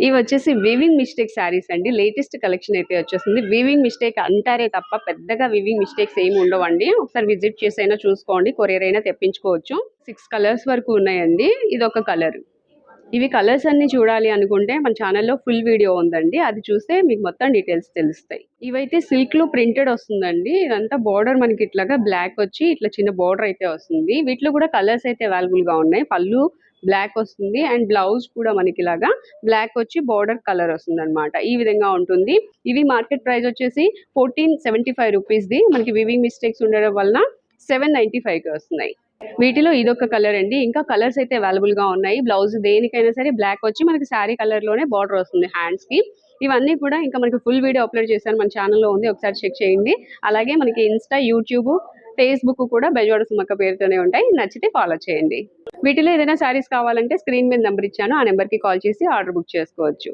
ఇవి వచ్చేసి weaving mistake saris అండి. లేటెస్ట్ కలెక్షన్ అయితే వచ్చేసింది. వీవింగ్ మిస్టేక్ అంటారే తప్ప పెద్దగా వీవింగ్ మిస్టేక్స్ ఏమి ఉండవండి. ఒకసారి విజిట్ చేసైనా చూసుకోండి. కొరియర్ అయినా తెప్పించుకోవచ్చు. సిక్స్ కలర్స్ వరకు ఉన్నాయండి. ఇది ఒక కలర్ ఇవి కలర్స్ అన్ని చూడాలి అనుకుంటే మన ఛానల్లో ఫుల్ వీడియో ఉందండి. అది చూస్తే మీకు మొత్తం డీటెయిల్స్ తెలుస్తాయి. ఇవైతే సిల్క్లో ప్రింటెడ్ వస్తుందండి. ఇదంతా బార్డర్ మనకి ఇట్లాగా బ్లాక్ వచ్చి ఇట్లా చిన్న బార్డర్ అయితే వస్తుంది. వీటిలో కూడా కలర్స్ అయితే అవైలబుల్గా ఉన్నాయి. పళ్ళు బ్లాక్ వస్తుంది అండ్ బ్లౌజ్ కూడా మనకి ఇలాగా బ్లాక్ వచ్చి బార్డర్ కలర్ వస్తుంది అనమాట ఈ విధంగా ఉంటుంది. ఇవి మార్కెట్ ప్రైస్ వచ్చేసి ఫోర్టీన్ సెవెంటీ ఫైవ్ రూపీస్ది మనకి వివింగ్ మిస్టేక్స్ ఉండడం వలన సెవెన్ నైంటీ ఫైవ్కి వస్తున్నాయి. వీటిలో ఇదొక కలర్ అండి. ఇంకా కలర్స్ అయితే అవైలబుల్గా ఉన్నాయి. బ్లౌజ్ దేనికైనా సరే బ్లాక్ వచ్చి మనకి శారీ కలర్లోనే బార్డర్ వస్తుంది హ్యాండ్స్కి. ఇవన్నీ కూడా ఇంకా మనకి ఫుల్ వీడియో అప్లోడ్ చేశాను. మన ఛానల్లో ఉంది. ఒకసారి చెక్ చేయండి. అలాగే మనకి ఇన్స్టా యూట్యూబ్ ఫేస్బుక్ కూడా బెజవాడ సుమక్క పేరుతోనే ఉంటాయి. నచ్చితే ఫాలో చేయండి. వీటిలో ఏదైనా శారీస్ కావాలంటే స్క్రీన్ మీద నెంబర్ ఇచ్చాను. ఆ నెంబర్కి కాల్ చేసి ఆర్డర్ బుక్ చేసుకోవచ్చు.